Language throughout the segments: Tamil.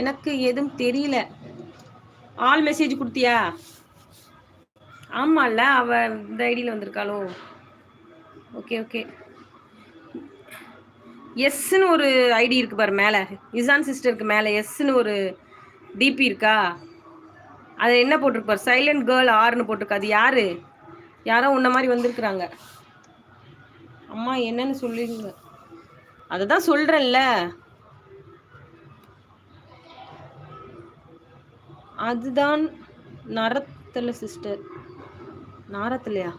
எனக்கு எதுவும் தெரியல. ஆல் மெசேஜ் கொடுத்தியா? ஆமால்ல அவ இந்த ஐடியில் வந்திருக்காளோ? ஓகே ஓகே எஸ்ன்னு ஒரு ஐடி இருக்கு பாரு மேலே. இசான் சிஸ்டருக்கு மேலே எஸ்ன்னு ஒரு டிபி இருக்கா? அது என்ன போட்டிருப்பார் சைலண்ட் கேர்ள் ஆர்னு போட்டிருக்கா. அது யாரு? யாரோ உன்ன மாதிரி வந்திருக்கிறாங்க. அம்மா என்னன்னு சொல்லிடுங்க அதை தான் சொல்கிறேன்ல அதுதான் நரத்தில் சிஸ்டர் நாரத்திலையா?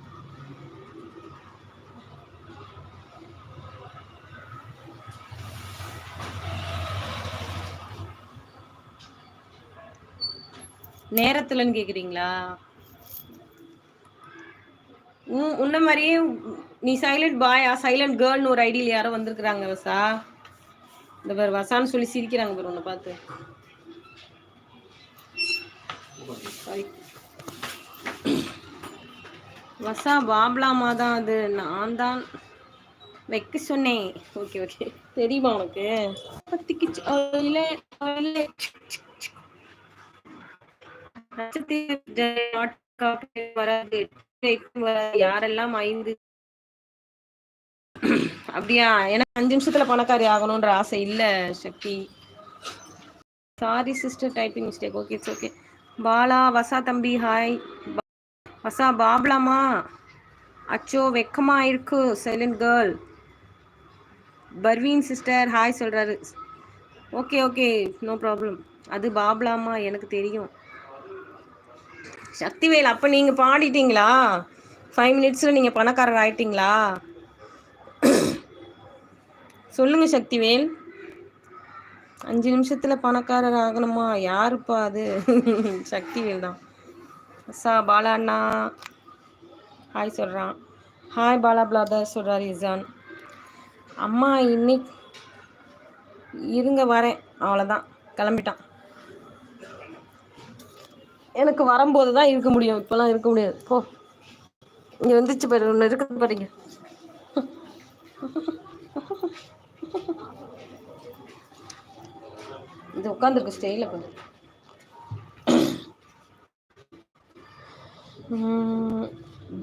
நேரத்துலன்னு கேக்குறீங்களா? உன்ன மாதிரியே நீ சைலண்ட் பாயா சைலண்ட் கேர்ள்னு ஒரு ஐடியில் யாரோ வந்திருக்கிறாங்க வசா. இந்த பேர் வசான்னு சொல்லி சிரிக்கிறாங்க பேர் உன்னை பார்த்து. வசா பாப்லாமா தான் அது. நான் தான் வைக்க சொன்னேன். ஓகே ஓகே தெரியுமா உனக்கு? பத்திக்குச்சு. வராது யாரெல்லாம் ஐந்து? அப்படியா? எனக்கு அஞ்சு நிமிஷத்துல பணக்காரி ஆகணும்ன்ற ஆசை இல்ல Sakthi. Sorry sister typing mistake okay it's okay Bala வசா தம்பி ஹாய். வசா பாப்லாமா? அச்சோ வெக்கமா இருக்கு silent girl. Parveen sister hi சொல்றாரு. Okay okay no problem. அது பாப்லாமா? எனக்கு தெரியும். சக்திவேல் அப்போ நீங்கள் பாடிட்டீங்களா? ஃபைவ் மினிட்ஸில் நீங்கள் பணக்காரர் ஆயிட்டீங்களா? சொல்லுங்க சக்திவேல். அஞ்சு நிமிஷத்தில் பணக்காரர் ஆகணுமா? யாருப்பா அது? சக்திவேல் தான். சா பாலா அண்ணா. ஹாய் சொல்கிறான் ஹாய் பாலா பிளாதர் சொல்கிறார் இசான். அம்மா இன்னைக்கு இருங்க வரேன். அவ்வளோதான் கிளம்பிட்டான். எனக்கு வரும்போது தான் இருக்க முடியும். இப்போலாம் இருக்க முடியாது. போ. இங்கே வந்துச்சு பாரு ஒன்று இருக்குது பாருங்க இது உட்காந்துருக்கு ஸ்டெயில பாரு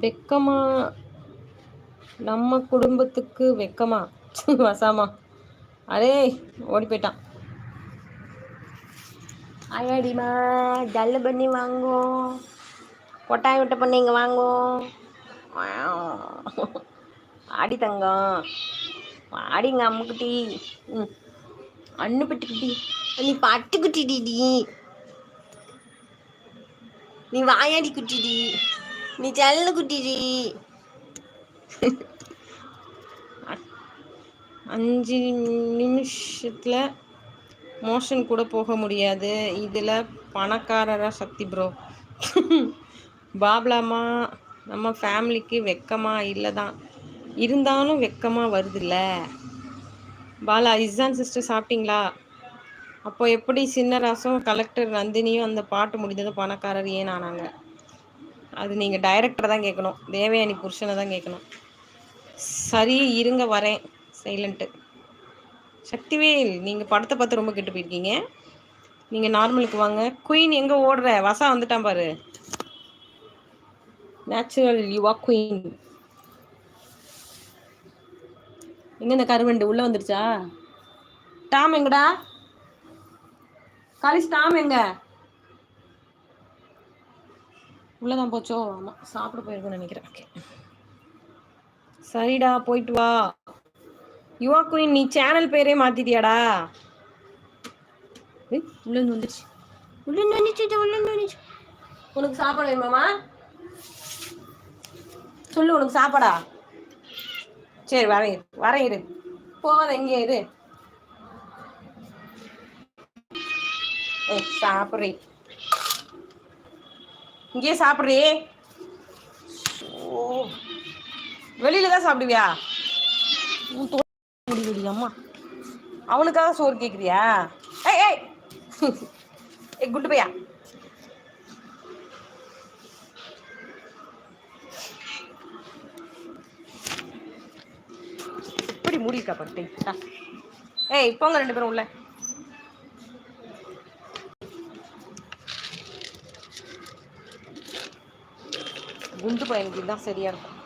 வெக்கமா? நம்ம குடும்பத்துக்கு வெக்கமா? வசாமா. அடே ஓடி போயிட்டான். அயாடிமா ஜல்லு பண்ணி வாங்குவோம். கொட்டாய் விட்ட பண்ணி இங்கே வாங்குவோம். ஆடி தங்கம். ஆடிங்க அம்முக்குட்டி. ம் அண்ணு பெட்டுக்குட்டி. நீ பட்டுக்குட்டிடி நீ. வாயாடி குட்டிடி. நீ ஜல்லு குட்டிடி. அஞ்சு நிமிஷத்துல மோஷன் கூட போக முடியாது. இதில் பணக்காரரா சக்தி ப்ரோ பாப்லாமா நம்ம ஃபேமிலிக்கு வெக்கமா இல்லை தான் இருந்தாலும் வெக்கமா வருதுல்ல. பாலா இஸ்ஸான் சிஸ்டர் சாப்பிட்டீங்களா? அப்போ எப்படி சின்னராசும் கலெக்டர் நந்தினியும் அந்த பாட்டு முடிந்தது பணக்காரர் ஏன் ஆனாங்க? அது நீங்கள் டைரக்டரை தான் கேட்கணும். தேவயானி புருஷனை தான் கேட்கணும். சரி இருங்க வரேன். சைலண்ட்டு சக்திவேல் நீங்கள் படத்தை பார்த்து ரொம்ப கெட்டு போயிருக்கீங்க. நீங்கள் நார்மலுக்கு வாங்க. குயின் எங்கே ஓடுற? வசா வந்துட்டான் பாரு. நேச்சுரல் யுவா குயின் எங்க இந்த கருவண்டு? உள்ள வந்துருச்சா? டாம் எங்கடா? காலிஸ் டாம் எங்க? உள்ளதான் போச்சோ? ஆமா சாப்பிட போயிருக்கும்னு நினைக்கிறேன். ஓகே சரிடா போயிட்டு வா. யுவா குயின் நீ சேனல் பேரே மாத்திட்டியாடா? ஏய், உள்ள இருந்து உள்ள வந்துச்சு இது, உள்ள வந்துச்சு உனக்கு சாப்பாடு வேணுமாமா சொல்லு உனக்கு சாப்பாடா? சரி வரேன் இரு, வரேன் இரு. போகாத எங்கே இரு. சாப்பிட்றி. இங்கேயே சாப்பிட்றி. ஓ வெளியில தான் சாப்பிடுவியா? உன் தோ- அம்மா. அவனுக்காக சோறு கேட்குறியா ஏய் ஏய். ஏய் குண்டு பையா இப்படி மூடி இருக்கா பட்டு ஏய் போங்க ரெண்டு பேரும் உள்ள. குண்டு பையனுக்கு தான் சரியாக இருக்கும்.